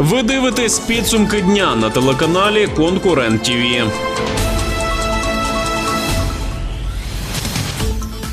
Ви дивитесь підсумки дня на телеканалі Конкурент ТІВІ.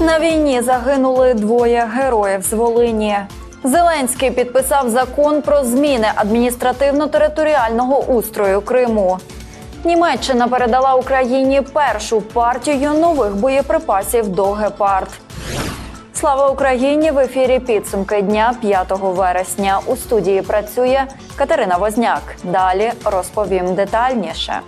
На війні загинули двоє героїв з Волині. Зеленський підписав закон про зміни адміністративно-територіального устрою Криму. Німеччина передала Україні першу партію нових боєприпасів до гепард. Слава Україні! В ефірі підсумки дня 5 вересня. У студії працює Катерина Возняк. Далі розповім детальніше.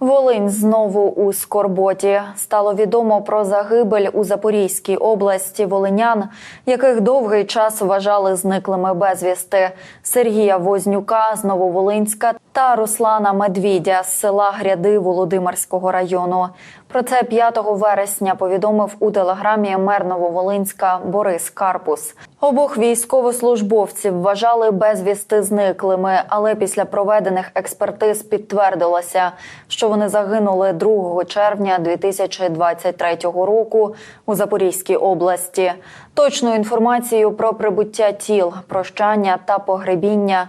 Волинь знову у скорботі. Стало відомо про загибель у Запорізькій області волинян, яких довгий час вважали зниклими безвісти. Сергія Вознюка з Нововолинська та Руслана Медвідя з села Гряди Володимирського району. Про це 5 вересня повідомив у телеграмі мер Нововолинська Борис Карпус. Обох військовослужбовців вважали безвісти зниклими, але після проведених експертиз підтвердилося, що вони загинули 2 червня 2023 року у Запорізькій області. Точну інформацію про прибуття тіл, прощання та погребіння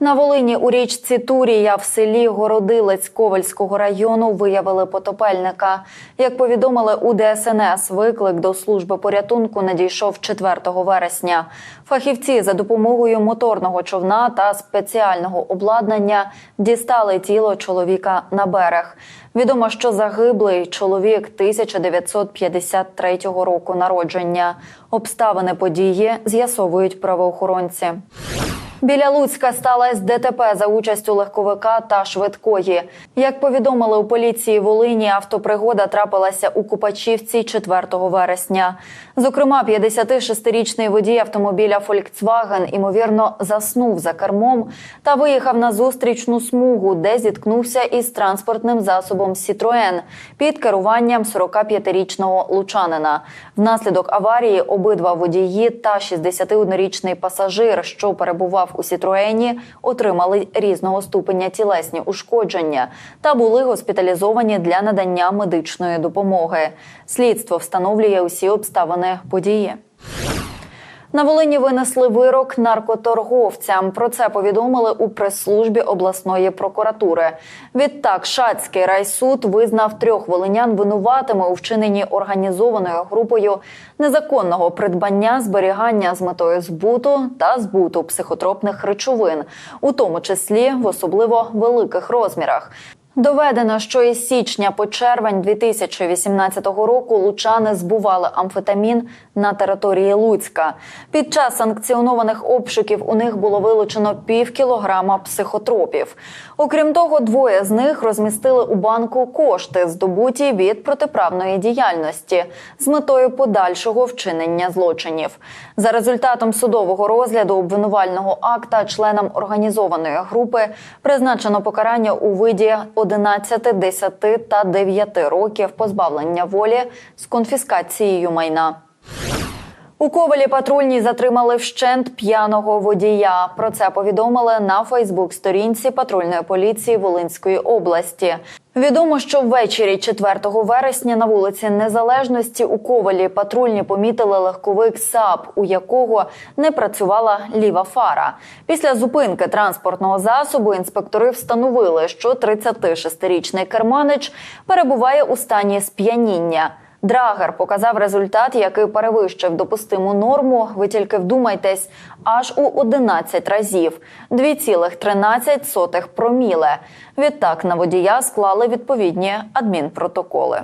На Волині у річці Турія в селі Городилець Ковальського району виявили потопельника. Як повідомили у ДСНС, виклик до служби порятунку надійшов 4 вересня. Фахівці за допомогою моторного човна та спеціального обладнання дістали тіло чоловіка на берег. Відомо, що загиблий чоловік 1953 року народження. Обставини події з'ясовують правоохоронці. Біля Луцька сталася ДТП за участю легковика та швидкої. Як повідомили у поліції Волині, автопригода трапилася у Купачівці 4 вересня. Зокрема, 56-річний водій автомобіля Volkswagen, імовірно, заснув за кермом та виїхав на зустрічну смугу, де зіткнувся із транспортним засобом Citroen під керуванням 45-річного лучанина. Внаслідок аварії обидва водії та 61-річний пасажир, що перебував у Сітроені, отримали різного ступеня тілесні ушкодження та були госпіталізовані для надання медичної допомоги. Слідство встановлює усі обставини події. На Волині винесли вирок наркоторговцям. Про це повідомили у прес-службі обласної прокуратури. Відтак, Шацький райсуд визнав трьох волинян винуватими у вчиненні організованою групою незаконного придбання, зберігання з метою збуту та збуту психотропних речовин, у тому числі в особливо великих розмірах. Доведено, що із січня по червень 2018 року лучани збували амфетамін на території Луцька. Під час санкціонованих обшуків у них було вилучено пів кілограма психотропів. Окрім того, двоє з них розмістили у банку кошти, здобуті від протиправної діяльності, з метою подальшого вчинення злочинів. За результатом судового розгляду обвинувального акта членам організованої групи призначено покарання у виді 11, 10 та 9 років позбавлення волі з конфіскацією майна. У Ковалі патрульні затримали вщент п'яного водія. Про це повідомили на Фейсбук-сторінці патрульної поліції Волинської області. Відомо, що ввечері 4 вересня на вулиці Незалежності у Ковалі патрульні помітили легковик САП, у якого не працювала ліва фара. Після зупинки транспортного засобу інспектори встановили, що 36-річний керманич перебуває у стані сп'яніння. Драгер показав результат, який перевищив допустиму норму. Ви тільки вдумайтесь, аж у 11 разів 2,13 проміле. Відтак на водія склали відповідні адмінпротоколи.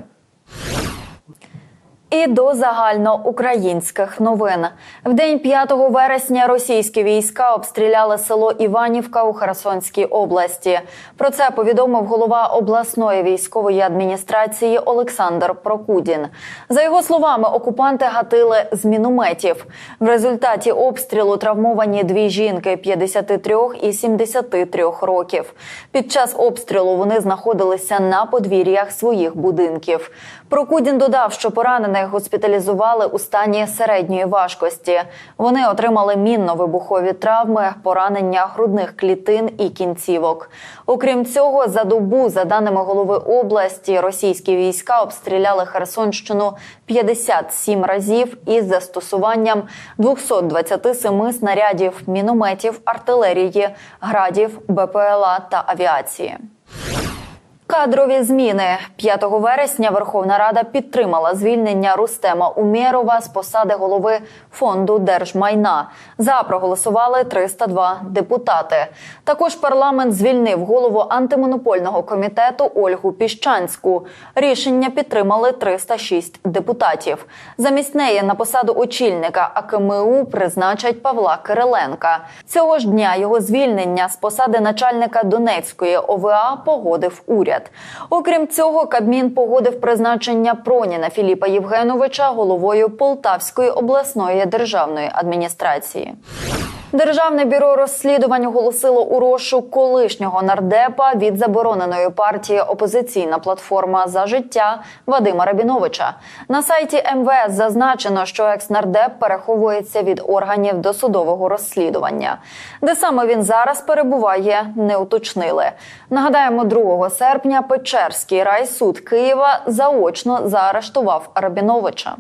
І до загальноукраїнських новин в день 5 вересня російські війська обстріляли село Іванівка у Херсонській області. Про це повідомив голова обласної військової адміністрації Олександр Прокудін. За його словами, окупанти гатили з мінометів. В результаті обстрілу травмовані дві жінки 53 і 73 років. Під час обстрілу вони знаходилися на подвір'ях своїх будинків. Прокудін додав, що поранених госпіталізували у стані середньої важкості. Вони отримали мінно-вибухові травми, поранення грудних клітин і кінцівок. Окрім цього, за добу, за даними голови області, російські війська обстріляли Херсонщину 57 разів із застосуванням 227 снарядів, мінометів, артилерії, градів, БПЛА та авіації. Кадрові зміни 5 вересня Верховна Рада підтримала звільнення Рустема Умєрова з посади голови фонду держмайна. За проголосували 302 депутати. Також парламент звільнив голову антимонопольного комітету Ольгу Піщанську. Рішення підтримали 306 депутатів. Замість неї на посаду очільника АКМУ призначать Павла Кириленка. Цього ж дня його звільнення з посади начальника Донецької ОВА погодив уряд. Окрім цього, Кабмін погодив призначення Проніна Філіпа Євгеновича головою Полтавської обласної державної адміністрації. Державне бюро розслідувань оголосило у розшук колишнього нардепа від забороненої партії Опозиційна платформа за життя Вадима Рабіновича. На сайті МВС зазначено, що екс-нардеп переховується від органів досудового розслідування. Де саме він зараз перебуває, не уточнили. Нагадаємо, 2 серпня Печерський райсуд Києва заочно заарештував Рабіновича.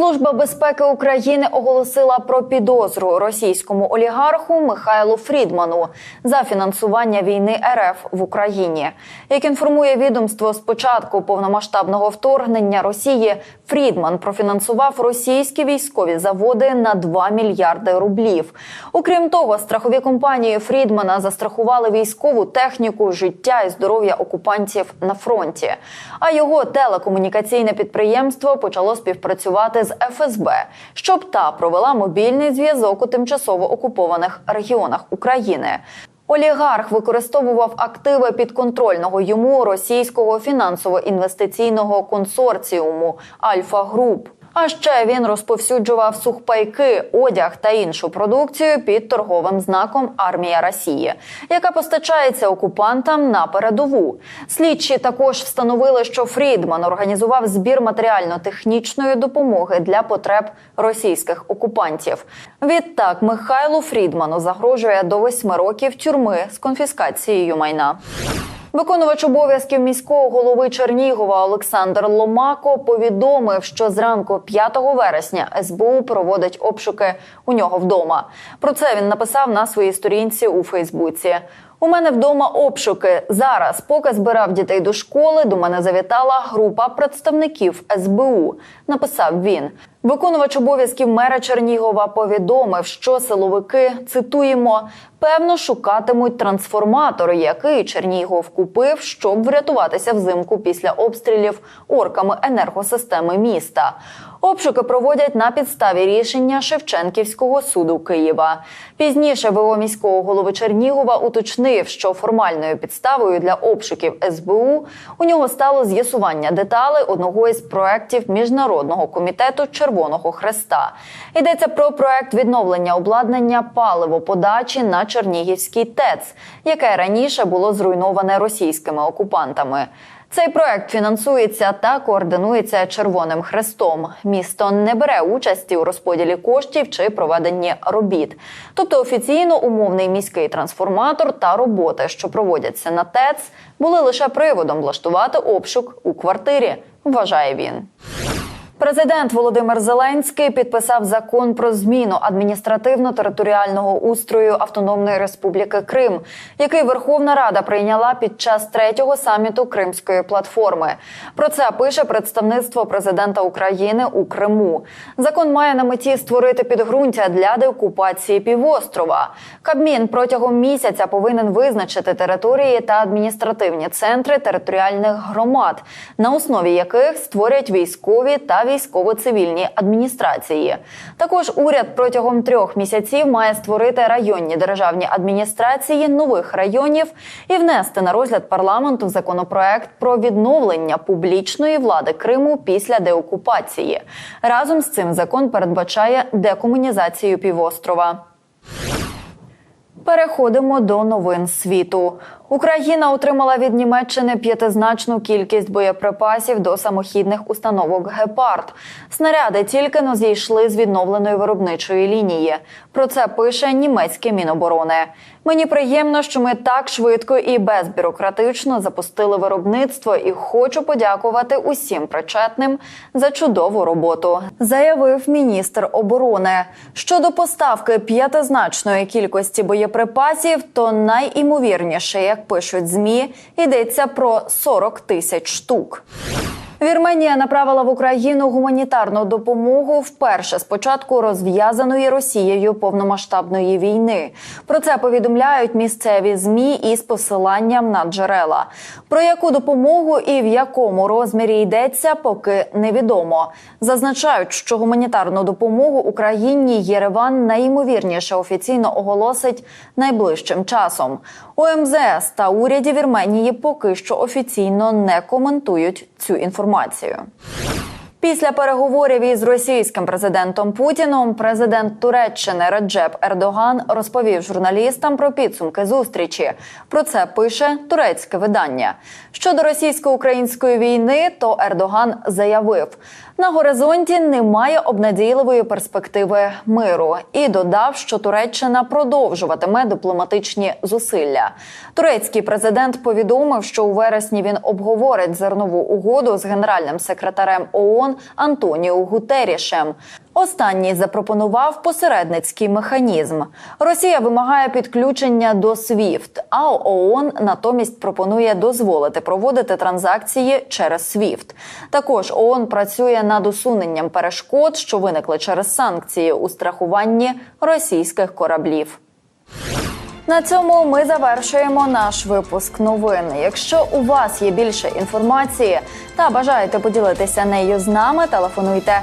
Служба безпеки України оголосила про підозру російському олігарху Михайлу Фрідману за фінансування війни РФ в Україні. Як інформує відомство, з початку повномасштабного вторгнення Росії Фрідман профінансував російські військові заводи на 2 мільярди рублів. Окрім того, страхові компанії Фрідмана застрахували військову техніку, життя і здоров'я окупантів на фронті. А його телекомунікаційне підприємство почало співпрацювати з ФСБ, щоб та провела мобільний зв'язок у тимчасово окупованих регіонах України. Олігарх використовував активи підконтрольного йому російського фінансово-інвестиційного консорціуму Альфа Груп. А ще він розповсюджував сухпайки, одяг та іншу продукцію під торговим знаком Армія Росії, яка постачається окупантам на передову. Слідчі також встановили, що Фрідман організував збір матеріально-технічної допомоги для потреб російських окупантів. Відтак Михайлу Фрідману загрожує до восьми років тюрми з конфіскацією майна. Виконувач обов'язків міського голови Чернігова Олександр Ломако повідомив, що зранку 5 вересня СБУ проводить обшуки у нього вдома. Про це він написав на своїй сторінці у Фейсбуці. У мене вдома обшуки. Зараз, поки збирав дітей до школи, до мене завітала група представників СБУ. Написав він. Виконувач обов'язків мера Чернігова повідомив, що силовики цитуємо певно шукатимуть трансформатор, який Чернігов купив, щоб врятуватися взимку після обстрілів орками енергосистеми міста. Обшуки проводять на підставі рішення Шевченківського суду Києва. Пізніше ВО міського голови Чернігова уточнив, що формальною підставою для обшуків СБУ у нього стало з'ясування деталей одного із проєктів міжнародного комітету Червоного Хреста. Йдеться про проект відновлення обладнання паливоподачі на Чернігівський ТЕЦ, яке раніше було зруйноване російськими окупантами. Цей проект фінансується та координується Червоним Хрестом. Місто не бере участі у розподілі коштів чи проведенні робіт. Тобто офіційно умовний міський трансформатор та роботи, що проводяться на ТЕЦ, були лише приводом влаштувати обшук у квартирі. Вважає він. Президент Володимир Зеленський підписав закон про зміну адміністративно-територіального устрою Автономної Республіки Крим, який Верховна Рада прийняла під час третього саміту Кримської платформи. Про це пише представництво президента України у Криму. Закон має на меті створити підґрунтя для деокупації півострова. Кабмін протягом місяця повинен визначити території та адміністративні центри територіальних громад, на основі яких створять військові та військово-цивільні адміністрації. Також уряд протягом трьох місяців має створити районні державні адміністрації нових районів і внести на розгляд парламенту законопроект про відновлення публічної влади Криму після деокупації. Разом з цим закон передбачає декомунізацію півострова. Переходимо до новин світу. Україна отримала від Німеччини п'ятизначну кількість боєприпасів до самохідних установок Гепард. Снаряди тільки но зійшли з відновленої виробничої лінії. Про це пише німецьке міноборони. Мені приємно, що ми так швидко і безбюрократично запустили виробництво, і хочу подякувати усім причетним за чудову роботу, заявив міністр оборони. Щодо поставки п'ятизначної кількості боєприпасів, то найімовірніше, як пишуть змі, йдеться про 40 тисяч штук. Вірменія направила в Україну гуманітарну допомогу вперше з початку розв'язаної Росією повномасштабної війни. Про це повідомляють місцеві змі із посиланням на джерела. Про яку допомогу і в якому розмірі йдеться, поки невідомо. Зазначають, що гуманітарну допомогу Україні Єреван найімовірніше офіційно оголосить найближчим часом. У МЗС та уряді Вірменії поки що офіційно не коментують цю інформацію. Після переговорів із російським президентом Путіном президент Туреччини Реджеп Ердоган розповів журналістам про підсумки зустрічі. Про це пише турецьке видання. Щодо російсько-української війни, то Ердоган заявив: на горизонті немає обнадійливої перспективи миру і додав, що Туреччина продовжуватиме дипломатичні зусилля. Турецький президент повідомив, що у вересні він обговорить зернову угоду з генеральним секретарем ООН Антоніо Гутерішем. Останній запропонував посередницький механізм. Росія вимагає підключення до SWIFT, а ООН натомість пропонує дозволити проводити транзакції через SWIFT. Також ООН працює над усуненням перешкод, що виникли через санкції у страхуванні російських кораблів. На цьому ми завершуємо наш випуск новин. Якщо у вас є більше інформації та бажаєте поділитися нею з нами, телефонуйте